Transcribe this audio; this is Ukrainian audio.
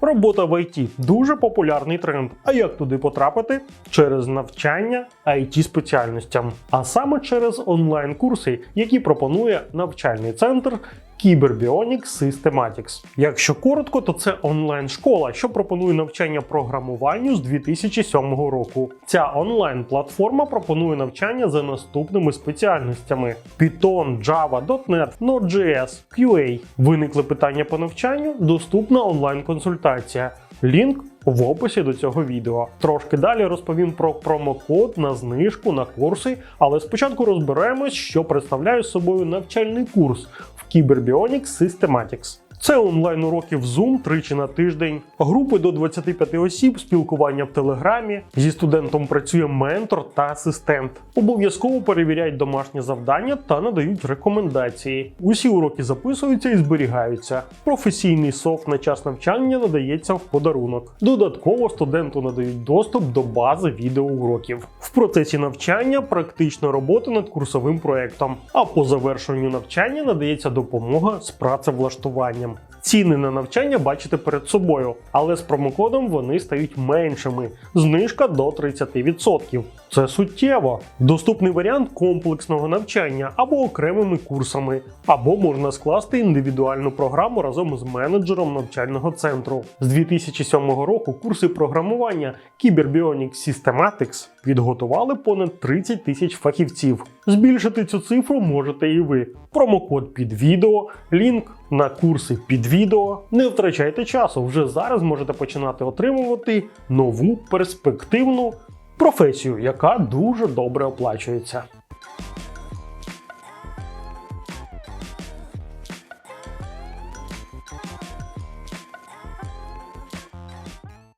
Робота в IT дуже популярний тренд. А як туди потрапити? Через навчання it спеціальностям, а саме через онлайн-курси, які пропонує навчальний центр Cyberbionics Systematics. Якщо коротко, то це онлайн-школа, що пропонує навчання програмуванню з 2007 року. Ця онлайн-платформа пропонує навчання за наступними спеціальностями: Python, Java, .NET, Node.js, QA. Виникли питання по навчанню, доступна онлайн-консультація. Лінк в описі до цього відео. Трошки далі розповім про промокод на знижку на курси, але спочатку розберемось, що представляє собою навчальний курс в Cyberbionics Systematics. Це онлайн уроки в Zoom тричі на тиждень, групи до 25 осіб, спілкування в Телеграмі. Зі студентом працює ментор та асистент. Обов'язково перевіряють домашні завдання та надають рекомендації. Усі уроки записуються і зберігаються. Професійний софт на час навчання надається в подарунок. Додатково студенту надають доступ до бази відеоуроків. В процесі навчання практична робота над курсовим проектом, а по завершенню навчання надається допомога з працевлаштуванням. Ціни на навчання бачите перед собою, але з промокодом вони стають меншими. Знижка до 30%. Це суттєво. Доступний варіант комплексного навчання або окремими курсами, або можна скласти індивідуальну програму разом з менеджером навчального центру. З 2007 року курси програмування Cyberbionics Systematics підготували понад 30 тисяч фахівців. Збільшити цю цифру можете і ви. Промокод під відео, лінк на курси під відео. Не втрачайте часу, вже зараз можете починати отримувати нову перспективну професію, яка дуже добре оплачується.